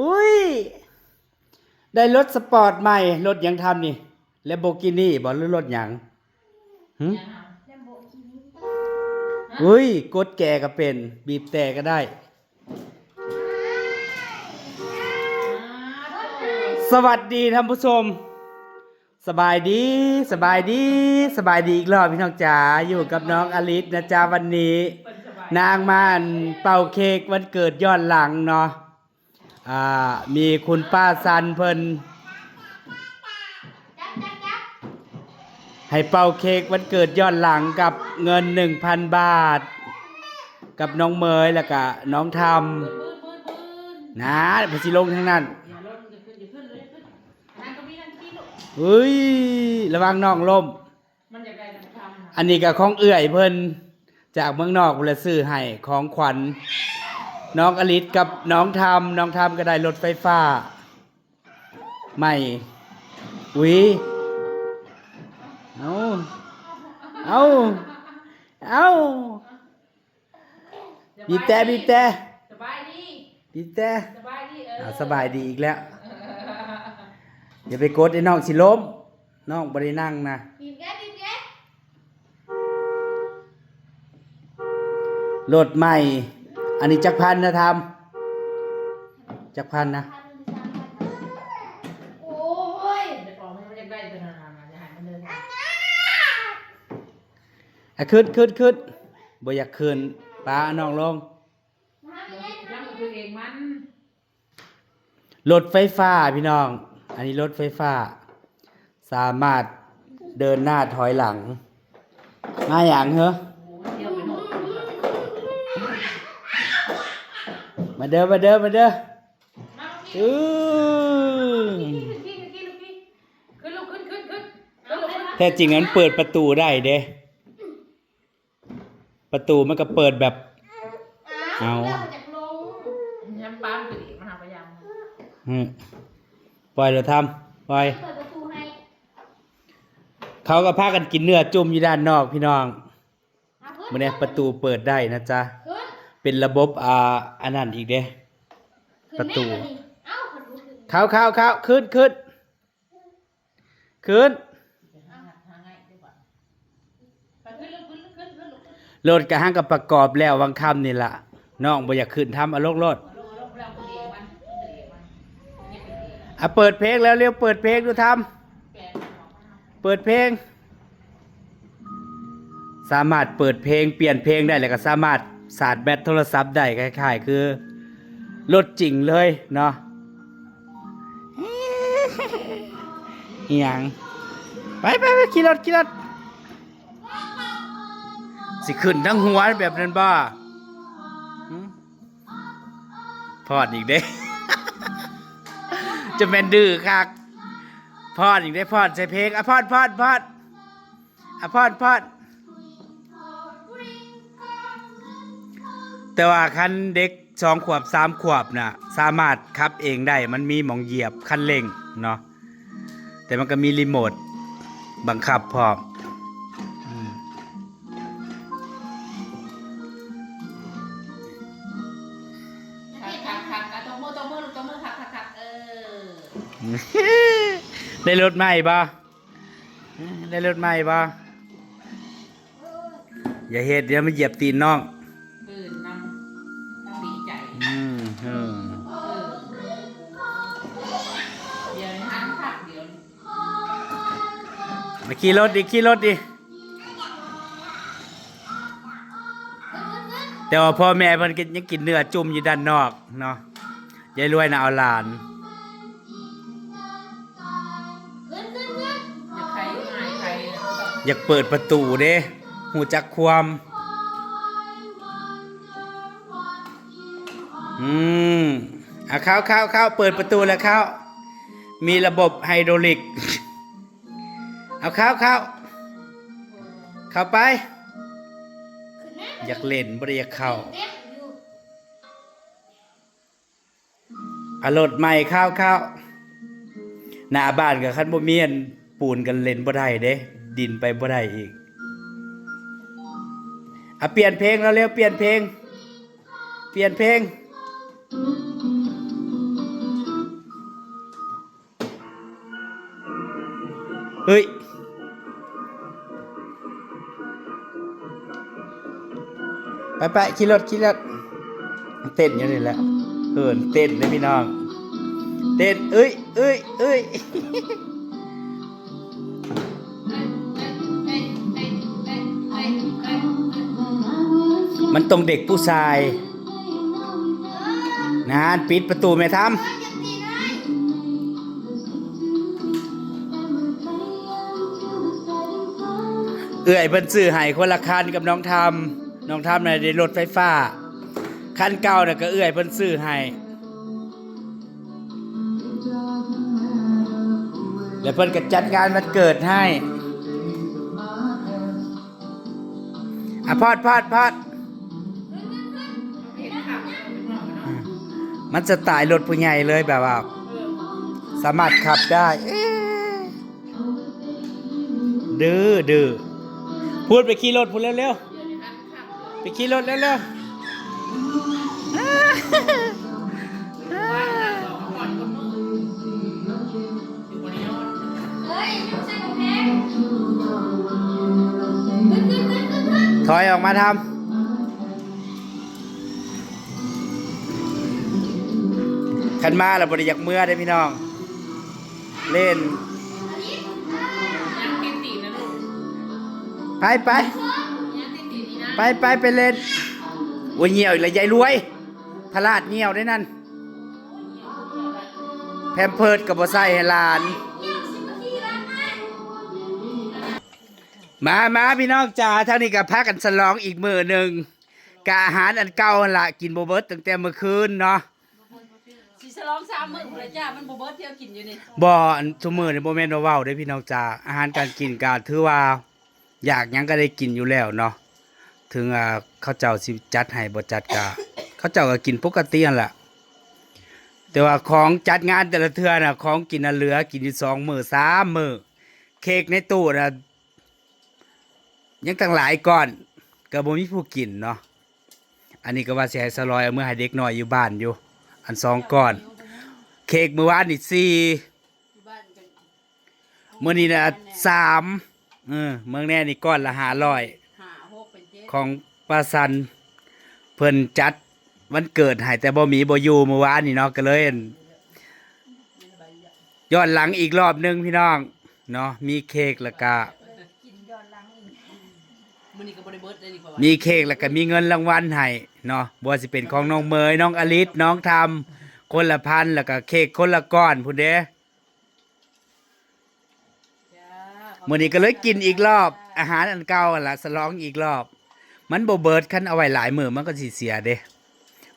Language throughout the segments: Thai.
อุ้ย ได้รถสปอร์ตใหม่ รถหยังทำนี่และโบกินี่บอหรือรถหยังหึแลมโบกินี่อุ้ย กดแก่ก็เป็น บีบแต่ก็ได้ สวัสดีท่านผู้ชม สบายดี สบายดี สบายดีอีกรอบพี่น้องจ๋าอยู่กับน้องอลิสนะจ๊ะวันนี้ นางมานเป่าเค้กวันเกิดย้อนหลังเนาะ อ่ามีคุณป้าซันเพิ่นให้เป่าเค้กวันเกิดย้อนหลังกับเงิน 1,000 บาท กับน้องเมยแล้วก็น้องทำนะไปสิลงทั้งนั้นเฮ้ย ระวังน้องล่ม อันนี้ก็ของเอื่อยเพิ่นจากเมืองนอกเพิ่นละซื้อให้ของขวัญ น้องอลิศกับน้องทำน้องทำก็ได้รถไฟฟ้า ใหม่อุ้ยเอาเอาเอาบีบแต่บีบแต่สบายดีบีบแต่สบายดีเอออ่าสบายดีอีกแล้วอย่าไปกดไอ้น้องสิล้มน้องบ่ได้นั่งนะบีบแกะบีบแกะรถใหม่ อันนี้จักพันนะทำจักพันนะพันสามพันโอ้ยเดี๋ยวบอกมันอยากได้เป็นอะไรนะอย่าให้มันเดินอะขึ้นขึ้นขึ้นบ่อยากขึ้นป้าเอาน้องลงมาไม่เล่นย่ำมันคือเองมันรถไฟฟ้าพี่น้อง อันนี้รถไฟฟ้า สามารถเดินหน้าถอยหลัง มาอย่างเหรอ โอ้โหเที่ยวไปโน่น มาเด้อมาเด้อมาเด้อมาลูกอือพี่ขึ้นพี่ขึ้นพี่ขึ้นลูกขึ้นขึ้นขึ้นขึ้นลูกขึ้นแท้จริงนั้นเปิดประตูได้เด้ ประตูมันก็เปิดแบบอ้าวเอาเริ่มมาจากลงย้ำป้ามขึ้นอีกมันหาพยายามอืมปล่อยเราทำปล่อยเปิดประตูให้เขาก็พากันกินเนื้อจุ่มอยู่ด้านนอกพี่น้องเอาขึ้นมื่อนี้ประตูเปิดได้นะจ๊ะขึ้น เป็นระบบอ่าอันนั้นอีกเด้ขึ้นประตูแม่มานี่เอ้าประตูขึ้นเข้าเข้าเข้าขึ้นขึ้นขึ้นหาหาง่ายดีกว่าไปขึ้นลูกขึ้นขึ้นขึ้นลูกขึ้นโหลดกระหังกับประกอบแล้ววังคำนี่ล่ะน้องบ่อยากขึ้นทำเอาโลกโลดลงลงแล้วคนเองมันคนเองมันนี่เป็นเองอะเปิดเพลงแล้วเร็วเปิดเพลงดูทแปลงของมันำเปิดเพลง สามารถเปิดเพลงเปลี่ยนเพลงได้แล้วก็สามารถ สาดแบตโทรศัพท์ได้คล้ายๆ คือรถจริงเลยเนาะอีหยังไปไปไปขี่รถขี่รถสิขึ้นทั้งหัวแบบนั้นบ้าพอดอีกเด้ จะเป็นดื้อคักพอดอีกได้พอดใส่เพลงอะพอดพอดพอดอะพอดพอด แต่ว่าคันเด็กสองขวบสามขวบน่ะสามารถขับเองได้ มันมีหมองเหยียบคันเร่งเนาะแต่มันก็มีรีโมทบังคับพร้อมอืมขักขักขักอะตบมือตบมือลูกตบมือขักขักขักเออได้รถใหม่บ่ได้รถใหม่บ่อย่าเฮ็ดเดี๋ยวมันเหยียบตีนน้อง ขี่รถดิขี่รถดิแต่ว่าพ่อแม่เพิ่นก็ยังกินเนื้อจุ่มอยู่ด้านนอกเนาะยายรวยนะเอาหลานองอยากเปิดประตูเด้หูจักความอืมอะเข้าเข้าเข้าเปิดประตูแล้วเข้า มีระบบไฮดรอลิก เอาเข้าเข้าเข้าไป อยากเล่นบริยากเข้าอารมใหม่ข้าวข้าวหน้าบ้านกับขันบ่เมียนปูนกันเล่นบ่ได้เด้ดินไปบ่ได้อีกอะเปลี่ยนเพลงแล้วเร็วเปลี่ยนเพลง เปลี่ยนเพลง เฮ้ย ไปไปขี่รถขี่รถเต้นอยู่นี่แหละเหินเต้นเลยพี่น้อง เต้นเอ้ยเอ้ยเอ้ยมันตรงเด็กผู้ชายนานปิดประตูไม่ทำอย่าตีได้เอื้อยเพิ่นซื้อให้คนละคันกับน้องทำ น้องทำน่ะได้รถไฟฟ้า คันเก่าน่ะก็เอื้อยเพิ่นซื้อให้ แล้วเพิ่นก็จัดงานวันเกิดให้อะพอดพอดพอดมันจะตายรถผู้ใหญ่เลยแบบว่า สามารถขับได้ดื้อดื้อพูดไปขี่รถพูดเร็วๆ ไปขี่รถเร็วเราก่อนคนมืออยู่บนนี้เฮ้ยไม่ใช่กำแพงขึ้นขึ้นขึ้นขึ้นขึ้นๆถอยออกมาทำขันมาแล้วบริยักเมื่อได้พี่น้อง เล่นไปไป ไปไปไปเล่นโอ้ยเหี่ยวอีกแล้วยายรวยพลาดเหี่ยวได้นั่น แพมเพิร์ดกับบอใส่ให้หลานเยี่ยมสิบนาทีแล้วไงมามาพี่น้องจ๋าท่านี้กับพักกันสลองอีกมือหนึ่งกะอาหารอันเก่าหั่นละกินโบเบิร์ตตั้งแต่เมื่อคืนเนาะสีฉลองสามมื้อพุ่นละจ้ามันบ่เบิดเที่ยวกินอยู่นี่บ่อันทุกมือในโมเมนต์เว้าได้อพี่น้องจ๋าอาหารการกินก็ถือว่า อยากหยังก็ได้กินอยู่แล้วเนาะ ถึงอ่าเขาเจ้าสิจัดให้บ่จัดก็เขาเจ้าก็กินปกตินั่นแหละแต่ว่าของจัดงานแต่ละเทื่อน่ะของกินน่ะเหลือกินอยู่สองมื้อสามมื้อเค้กในตู้น่ะยังตั้งหลายก้อนก็บ่มีผู้กินเนาะอันนี้ก็ว่าสิให้สลอยเอามื่อให้เด็กน้อยอยู่บ้านอยู่ อันสองก้อน เค้กมื้อวานนี่สี่ที่บ้านกันมื้อนี้น่ะสามเออเมืองแน่นี่ก้อนละ500ห้าหกเป็นเจ็ด ของป้าซัน เพิ่นจัดวันเกิดให้แต่บ่มีบ่อยู่เมื่อวานนี่เนาะก็เลยอั่นย้อนหลังอีกรอบหนึงพี่น้องเนาะมีเค้กแล้วก็มื้อนี้ก็บ่ได้เบิดเลยนี่เขาว่ามีเค้กแล้วก็มีเงินรางวัลให้เนาะบ่ว่าสิเป็นของน้องเมยน้องอลิศน้องทำคนละพันแล้วก็เค้กคนละก้อนพุ่นเด้จ้ามื้อนี้ก็เลยกินอีกรอบ อาหารอันเก่าหั่นล่ะสลองอีกรอบ มันบ่เบิดคันเอาไว้หลายมื้อมันก็สิเสียเด้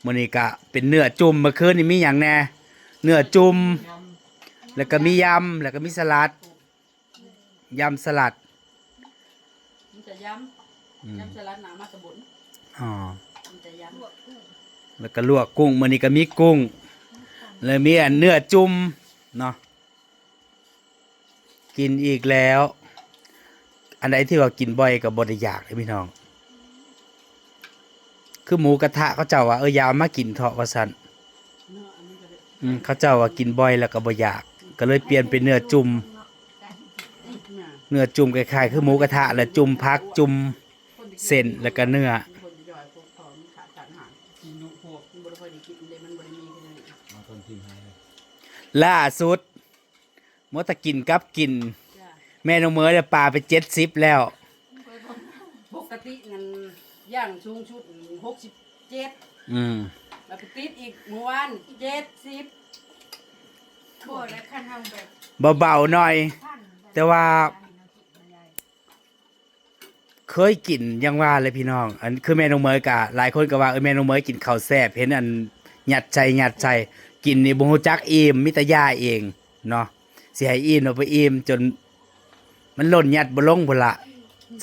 มื้อนี้ก็เป็นเนื้อจุ่มเมื่อคืนนี่มีหยังแหน่เนื้อจุ่มแล้วก็มียำแล้วก็มีสลัดยำสลัดมันจะย้ำย้ำสลัดหนามาตะบุนอ๋อมันจะย้ำแล้วก็ลวกกุ้งมื้อนี้ก็มีกุ้งแล้วมีอันเนื้อจุ่มเนาะกินอีกแล้ว อันไหนที่ว่ากินบ่อยก็บ่ได้อยากเลยพี่น้อง คือหมูกระทะเขาเจ้าว่าเออยาเอามากินเถาะว่าซั่นเนาะอันนี้ก็ได้อืมเขาเจ้าว่ากินบ่อยแล้วก็บ่อยาก ก็เลยเปลี่ยนเป็นเนื้อจุ่มเนื้อจุ่มคล้ายๆคือหมูกระทะแล้วจุ่มพักจุ่มเส้นแล้วก็เนื้อล่าดสารอาหารกินนุพวกมันบ่ได้ค่อยได้กินเลยมันบ่ได้มีแค่นั้นล่าสุดมดตะกินกับกิน แม่น้องเมย์เนี่ยปลาไปเจ็ดสิบแล้ว ปกติงัน ย่างสูงชุด67อืมแล้วไปติดอีกเมื่อวาน70โบดและคันทำแบบเบาๆหน่อยแต่ว่า เคยกินอยังว่าเลยพี่น้อง อันคือแม่น้องเมย์กะหลายคนก็ว่าเออแม่น้องเมย์กินข้าวแซ่บเห็นอันหยัดใจหยัดใจกินนี่บ่ฮู้จักอิ่มมิตรยาเองเนาะสิให้อิ่มเอาไปอิ่มจน มันหล่นหยัดบ่ลงพุ่นละ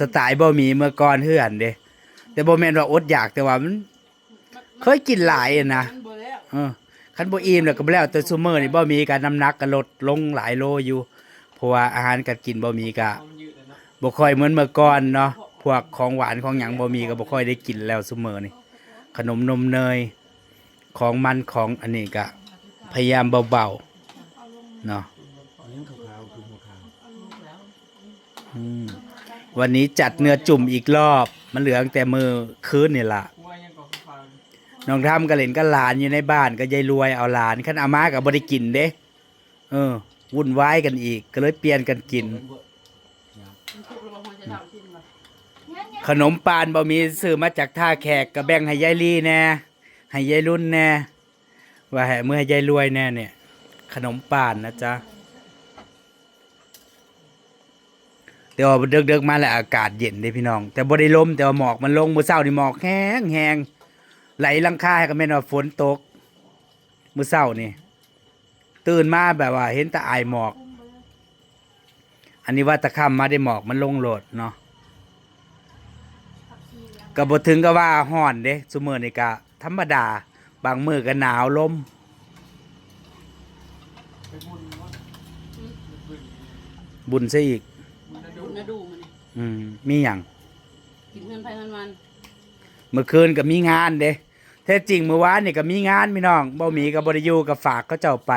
สไตล์บ่มีเมื่อก่อนเฮือนเด้ แต่บ่แม่นว่าอดอยากแต่ว่ามันเคยกินหลายอะนะมันบ่แล้วเออคันบ่อิ่มแล้วก็บ่แล้วแต่ซุมื้อนี่บ่มีการน้ำหนักก็ลดลงหลายโลอยู่เพราะว่าอาหารการกินบ่มีก็บ่ค่อยเหมือนเมื่อก่อนเนาะพวกของหวานของหยังบ่มีก็บ่ค่อยได้กินแล้วซุมื้อนี่ขนมนมเนยของมันของอันนี้ก็พยายามเบาๆเนาะอืม วันนี้จัดเนื้อจุ่มอีกรอบ มันเหลืองแต่มือคืนนี่ล่ะน้องทำก็เล่นกับหลานอยู่ในบ้านก็ยายรวยเอาหลานขันอามากับบริกินเด้เออ วุ่นวายกันอีก ก็เลยเปลี่ยนกันกิน ขนมปานบ่มีซื้อมาจากท่าแขกก็แบ่งให้ยายลี่แน่ให้ยายรุ่นแน่ว่าให้เมื่อให้ยายรวยแน่เนี่ย ขนมปานนะจ๊ะ แต่ว่าเดึกๆมาแล้วอากาศเย็นเด้พี่น้อง แต่บ่ได้ลมแต่ว่าหมอกมันลงมื้อเช้านี่หมอกแห้งแห้งไหลลังคาให้ก็แม่นว่าฝนตกมื้อเช้านี่ตื่นมาแบบว่า เห็นแต่อายหมอก อันนี้ว่าตะค่ำมาได้หมอกมันลงโหลดเนาะก็บ่ถึงก็ว่าฮ้อนเด้ซุมื้อนี่ก็ธรรมดา บางมื้อก็หนาวลมบุญซะอีก นะดูดูนะดูมันนี่อืมมีหยังกินเงินไปเงินมันเมื่อคืนก็มีงานเด้แท้จริงเมื่อวานนี่ก็มีงานพี่น้องบ่มีก็บ่ได้อยู่ก็ฝากเขาเจ้าไป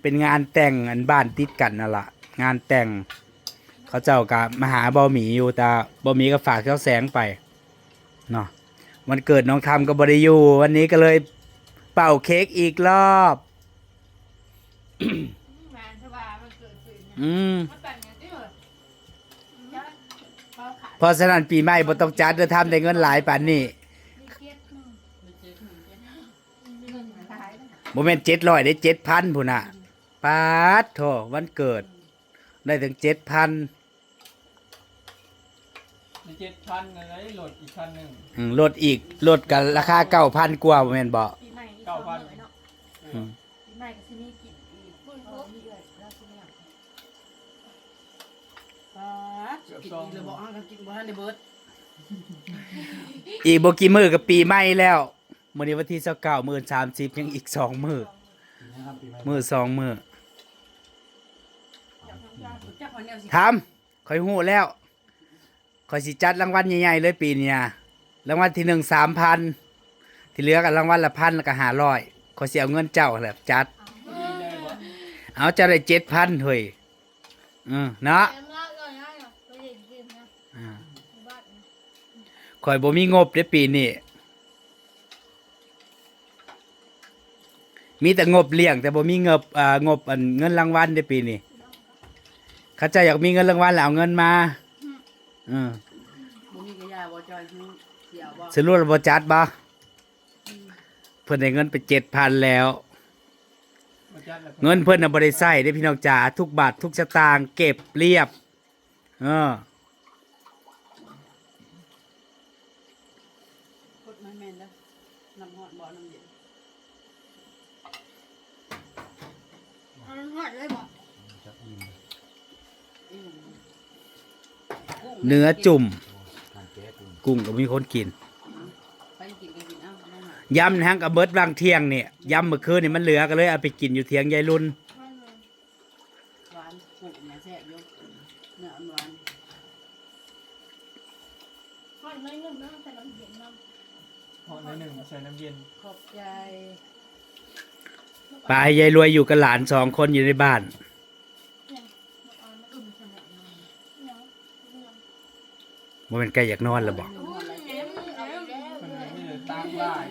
เป็นงานแต่งอันบ้านติดกันนั่นล่ะงานแต่ง เขาเจ้าก็มาหาบ่หมีอยู่แต่บ่หมีก็ฝากเจ้าแสงไปเนาะวันเกิดน้องทำก็บ่ได้อยู่วันนี้ก็เลยเป่าเค้กอีกรอบงานสบายมันเกิดขึ้นนะอืม มันแต่งอย่างที่เหรอยัด เบาขาเพราะฉะนั้นปีใหม่บ่ต้องจัดเด้อทำได้เงินหลายปานนี้มีเกียรติหนึ่งไปเจอขนมเย็นมีเงินหลายนะบ่แม่น700ได้7,000พุ่นน่ะปาดโถวันเกิด ได้ถึง7,000ในเจ็ดพันอะไรโหลดอีกพันหนึ่งอืมลดอีกลดกันราคา9,000กว่าบ่แม่นบ่ปีใหม่ที่สองเลยเนาะอืมปีใหม่ก็ที่นี่กินอีกคุณพ่อมีเอ่ยแล้วที่นี่ ป๊าด กินอีกเลยบอกอ้าวกินบ่ทันได้เบิดอีกบ่กี่มือก็ปีใหม่แล้วมื้อนี้วันที่29มื้อ30ยังอีกสองมือมือสองมือจักวันแนวสิทำข่อยฮู้แล้วข่อยสิจัดรางวัลใหญ่ๆเลยปีเนี้ยรางวัลที่1 3,000ที่เหลือก็รางวัลละพันแล้วก็500ข่อยสิเอาเงินเจ้าแหละจัดนี่เลยบ่เอาเจะได้7,000เฮ้ยอือเนาะอ็มละก่อนนะไปเด็กกินนะ อ่า บ้านนะ ข่อยบ่มีงบเด้ปีนี้มีแต่งบเลี้ยง แต่บ่มีเงบอ่างบอันเงินรางวัลเดปีนี้เขาเจะอยากมีเงินรางวัลแล้วเอาเงินมาอือบ่มีกระยาบ่จอยเสียบ่สรุปแล้วบ่จัดบ่เพิ่นได้เงินไป7,000แล้วมาจัดแล้ว เงินเพิ่นน่ะบ่ได้ใช้เด้พี่น้องจ๋าทุกบาททุกสตางค์เก็บเรียบ เออ กดไม่แม่นแล้วน้ำฮอดบ่น้ำเย็น เอาหอดเลยบอก อืม เนื้อจุ่ม กุ้งก็มีคนกินไปกินก็กินเอ้าเอามาหายำนะฮะกับเบิดบางเที่ยงเนี่ยยำเมื่อคืนนี่มันเหลือก็เลยเอาไปกินอยู่เที่ยงยายรุ่นไม่เลยหวานกุ้งเนี่ยแซ่บอยู่เนื้อหวานหอดไม่หนึ่งนะแต่น้ำเย็นน้หอในหนึ่งใส่น้ำเย็น ขอบใจปลายยายรวยอยู่กับหลานสองคนอยู่ในบ้านำเนี่ยเอามาอุ่นสมองนอนเนี่ยเนี่ย ว่าเป็นใกล้อยากนอนแล้วบอกอุ้ยเอ็มเอ็มมันมีแต่ตามลาย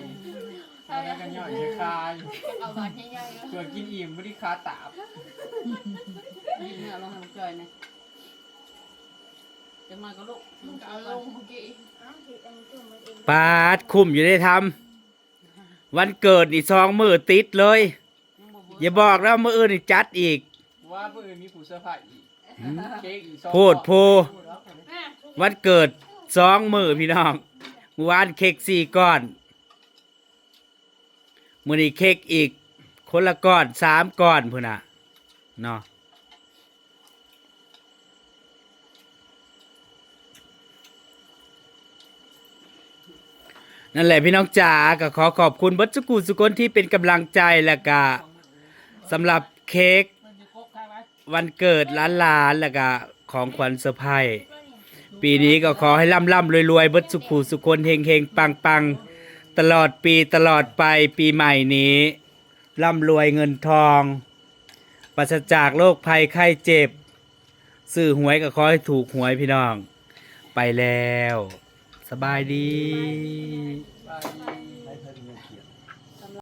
แล้วกันย่อยจะคายเอาบาดใหญ่ๆเลยเกิดกินอิ่มไม่ได้คาตาบนี่เนื้อลองให้มันจอยหนะจังมาก็ลูกมันก็เอาลงเมื่อกี้อ้าวผิดอันนี้ตัวมันเองปาดคุ้มอยู่ได้ทำวันเกิดนี่ซองมือติดเลยยังบ่เบิดอย่าบอกแล้วมืออื่นนี่จัดอีก ว่าเพื่อนมีผู้เสื้อผ้าอีกเค้กอีกสองโพดโพแม่ วันเกิดสองมือพี่น้องเมื่อวานเค้กสี่ก้อนมื้อนี้เค้กอีก คนละก้อนสามก้อนพุ่นน่ะเนาะนั่นแหละพี่น้องจ๋าก็ขอขอบคุณบัจกูสุกนที่เป็นกำลังใจแล้วก็สำหรับเค้กวันเกิดหลานๆแล้วก็ของขวัญเซอร์ไพรส์ ปีนี้ก็ขอให้ร่ำร่ำรวยรวยเบัจกูสุคนเฮงเฮงปังปังตลอดปีตลอดไปปีใหม่นี้ ร่ำรวยเงินทองปราศจากโรคภัยไข้เจ็บซื้อหวยก็ขอให้ถูกหวยพี่น้อง ไปแล้ว สบายดีบายดี